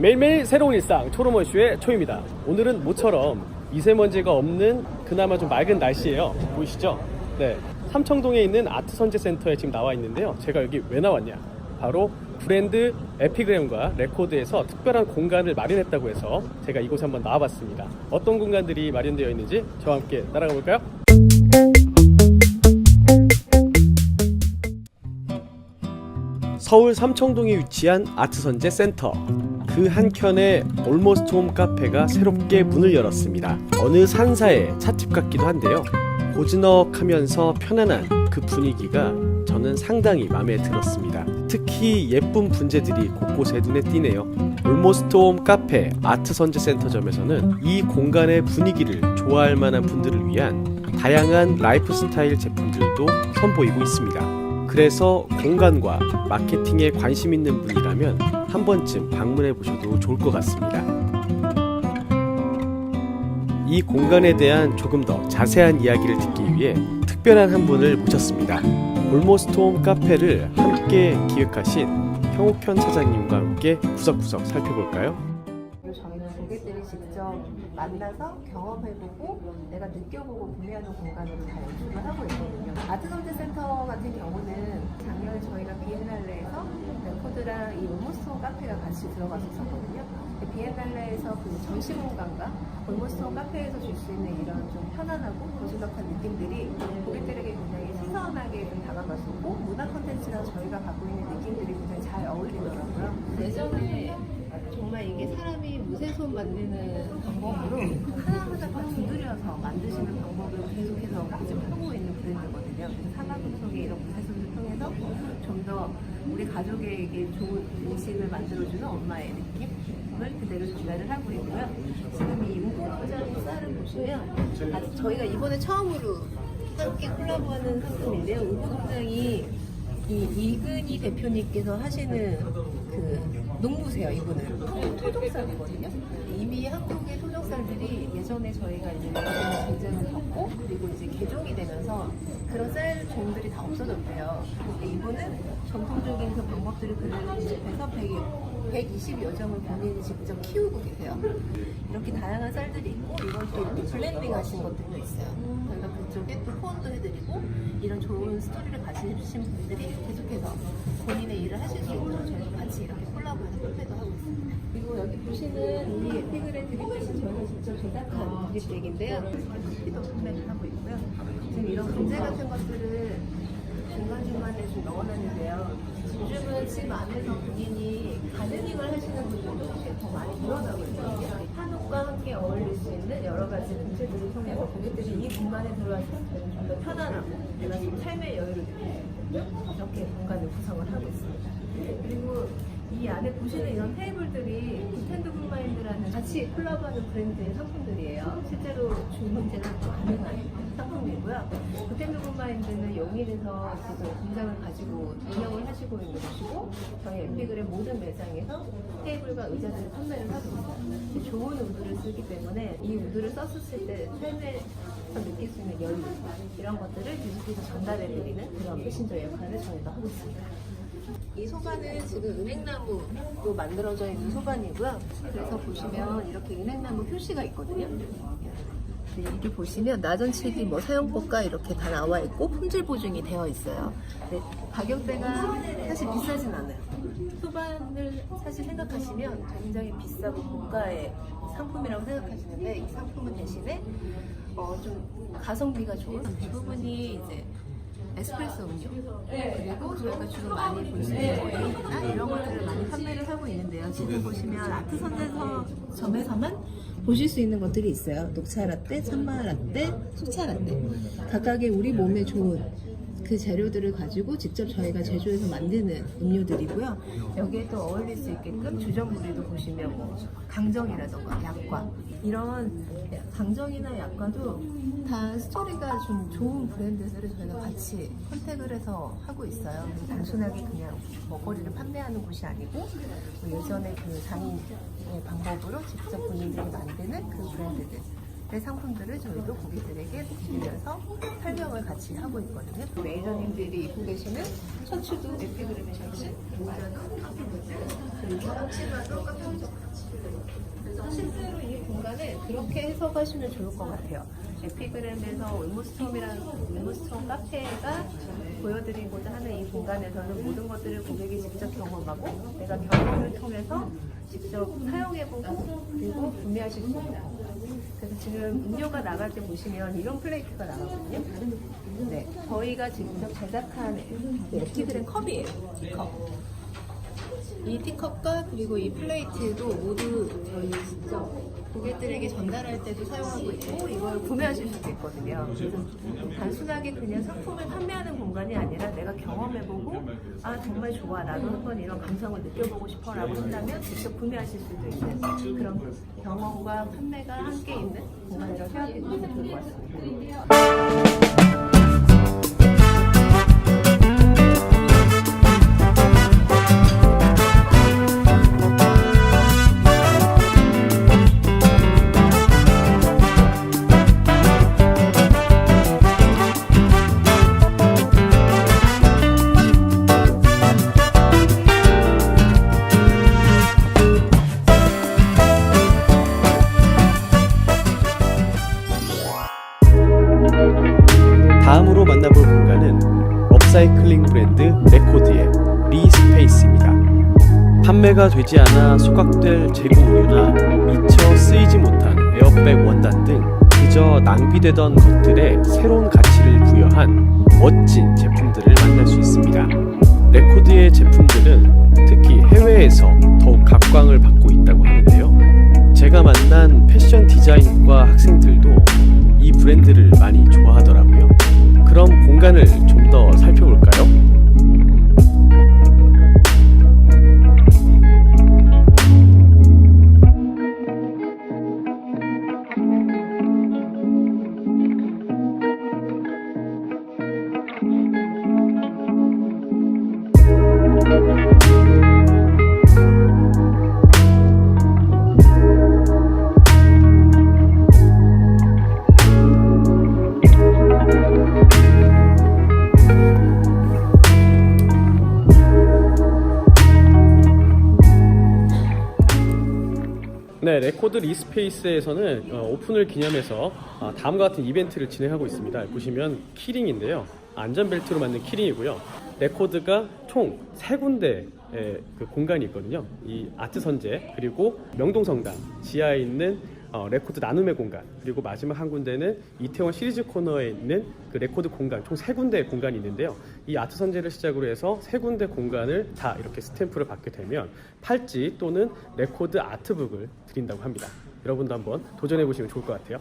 매일매일 새로운 일상 초로머슈의 초입니다. 오늘은 모처럼 미세먼지가 없는 그나마 좀 맑은 날씨예요. 보이시죠? 네. 삼청동에 있는 아트선제센터에 지금 나와 있는데요. 제가 여기 왜 나왔냐? 바로 브랜드 에피그램과 레코드에서 특별한 공간을 마련했다고 해서 제가 이곳에 한번 나와봤습니다. 어떤 공간들이 마련되어 있는지 저와 함께 따라가 볼까요? 서울 삼청동에 위치한 아트선제 센터. 그 한켠에 올모스트 홈 카페가 새롭게 문을 열었습니다. 어느 산사의 찻집 같기도 한데요. 고즈넉하면서 편안한 그 분위기가 저는 상당히 마음에 들었습니다. 특히 예쁜 분재들이 곳곳에 눈에 띄네요. 올모스트 홈 카페 아트 선제 센터점에서는 이 공간의 분위기를 좋아할 만한 분들을 위한 다양한 라이프 스타일 제품들도 선보이고 있습니다. 그래서 공간과 마케팅에 관심 있는 분이라면 한 번쯤 방문해 보셔도 좋을 것 같습니다. 이 공간에 대한 조금 더 자세한 이야기를 듣기 위해 특별한 한 분을 모셨습니다. 올모스트 홈 카페를 함께 기획하신 형옥현 사장님과 함께 구석구석 살펴볼까요? 직접 만나서 경험해보고 내가 느껴보고 구매하는 공간으로 다 연출을 하고 있거든요. 아트선제 센터 같은 경우는 작년에 저희가 비엔날레에서 레코드랑 이 올모스톤 카페가 같이 들어갔었거든요. 비엔날레에서 그 전시 공간과 올모스톤 카페에서 줄 수 있는 이런 좀 편안하고 고즈넉한 느낌들이 고객들에게 굉장히 신선하게 좀 다가갔었고 문화 콘텐츠랑 저희가 갖고 있는 느낌들이 굉장히 잘 어울리더라고요. 예전에 정말 이게 사람이 무쇠손 만드는 방법으로 하나하나 다 두드려서 만드시는 방법을 계속해서 지금 하고 있는 브랜드거든요. 산화금속의 이런 무쇠손을 통해서 좀 더 우리 가족에게 좋은 음식을 만들어주는 엄마의 느낌을 그대로 전달을 하고 있고요. 지금 이 우고노장 쌀을 보시면 아직 저희가 이번에 처음으로 함께 콜라보하는 상품인데요. 우고노장이 이 이근희 대표님께서 하시는 그 농부세요 이분은. 한국 토종쌀이거든요. 이미 한국의 토종쌀들이 예전에 저희가 이제 전쟁을 겪고 그리고 이제 개종이 되면서 그런 쌀 종들이 다 없어졌대요. 근데 이분은 전통적인 그 방법들을 그대로 집해서 120여 점을 본인이 직접 키우고 계세요. 이렇게 다양한 쌀들이 있고 이걸 또 이렇게 블렌딩 하신 것들도 있어요. 저희가 그쪽에 또 후원도 해드리고 이런 좋은 스토리를 가지신 분들이 계속해서 본인의 일을 하실 수 있도록 저희가 같이 이렇게 콜라보해서 협회도 하고 있습니다. 그리고 여기 보시는 이 에피그레 드립백은 저희가 직접 제작한 드립백인데요. 커피도 판매를 하고 있고요. 지금 이런 분재 같은 것들을 중간중간에 좀 넣어놨는데요. 요즘은 집 안에서 본인이 가드닝을 하시는 분들도 사실 더 많이 늘어나고 있거든요. 한옥과 함께 어울릴 수 있는 여러 가지 분재들을 통해서 고객들이 이 공간에 들어왔을 때는 좀 더 편안하고 내가 좀 삶의 여유를 느낄 수 있는 이렇게 공간을 구성을 하고 있습니다. 그리고 이 안에 보시는 이런 테이블들이 굿핸드 굿마인드라는 같이 콜라보하는 브랜드의 상품들이에요. 실제로 주문 제작도 가능한 상품이고요. 굿핸드 굿마인드는 용인에서 지금 공장을 가지고 운영을 하시고 있는 곳이고 저희 에피그램 모든 매장에서 테이블과 의자들을 판매를 하고 있어요. 좋은 우드를 쓰기 때문에 이 우드를 썼을 때 삶에서 느낄 수 있는 여유 이런 것들을 계속해서 전달해드리는 그런 메신저 역할을 저희가 하고 있습니다. 이 소반은 지금 은행나무로 만들어져 있는 소반이고요. 그래서 보시면 이렇게 은행나무 표시가 있거든요. 네, 이렇게 보시면 나전칠기 뭐 사용법과 이렇게 다 나와 있고 품질 보증이 되어 있어요. 네, 가격대가 사실 비싸진 않아요. 소반을 사실 생각하시면 굉장히 비싸고 고가의 상품이라고 생각하시는데 이 상품은 대신에 어, 좀 가성비가 좋은 대부분이 이제 에스프레소 음료 그리고 저희가 주로 많이 뭐 에이드나 이런 것들을 많이 판매를 하고 있는데요. 지금 보시면 아트 선에서 점에서만 보실 수 있는 것들이 있어요. 녹차 라떼, 찬마 라떼, 속차 라떼 각각의 우리 몸에 좋은 그 재료들을 가지고 직접 저희가 제조해서 만드는 음료들이고요. 여기에 또 어울릴 수 있게끔 주전부리도 보시면 뭐 강정이라던가 약과 이런 강정이나 약과도 다 스토리가 좀 좋은 브랜드들을 저희가 같이 컨택을 해서 하고 있어요. 단순하게 그냥 먹거리를 판매하는 곳이 아니고 뭐 예전에 그 장인의 방법으로 직접 본인들이 만드는 그 브랜드들. 의 상품들을 저희도 고객들에게 드리면서 설명을 같이 하고 있거든요. 매니저님들이 입고 계시는 셔츠도 에피그램의 셔츠, 모자는 커피 모자, 그리고 앞치마도 깜짝깜짝 같이 그렇게 해석하시면 좋을 것 같아요. 에피그램에서 올모스톰이라는 올모스톰 카페가 보여드리고자 하는 이 공간에서는 모든 것들을 고객이 직접 경험하고 내가 경험을 통해서 직접 사용해보고 그리고 구매하실 수 있고 그래서 지금 음료가 나갈 때 보시면 이런 플레이트가 나가거든요. 네, 저희가 직접 제작한 에피그램 컵이에요. 컵. 이 티컵과 그리고 이 플레이트도 모두 저희 직접 고객들에게 전달할 때도 사용하고 있고 이걸 구매하실 수도 있거든요. 그래서 단순하게 그냥 상품을 판매하는 공간이 아니라 내가 경험해보고 아 정말 좋아 나도 한번 이런 감성을 느껴보고 싶어라고 한다면 직접 구매하실 수도 있는 그런 경험과 판매가 함께 있는 공간이라고 생각해 주시면 좋을 것 같습니다. 판매가 되지 않아 소각될 재고 우유나 미처 쓰이지 못한 에어백 원단 등 그저 낭비되던 것들에 새로운 가치를 부여한 멋진 제품들을 만날 수 있습니다. 레코드의 제품들은 특히 해외에서 더욱 각광을 받고 있다고 하는데 네, 레코드 리스페이스에서는 어, 오픈을 기념해서 어, 다음과 같은 이벤트를 진행하고 있습니다. 보시면 키링인데요. 안전벨트로 만든 키링이고요. 레코드가 총 세 군데의 그 공간이 있거든요. 이 아트 선재 그리고 명동성당 지하에 있는 어, 레코드 나눔의 공간 그리고 마지막 한 군데는 이태원 시리즈 코너에 있는 그 레코드 공간 총 세 군데의 공간이 있는데요. 이 아트 선재를 시작으로 해서 세 군데 공간을 다 이렇게 스탬프를 받게 되면 팔찌 또는 레코드 아트북을 드린다고 합니다. 여러분도 한번 도전해 보시면 좋을 것 같아요.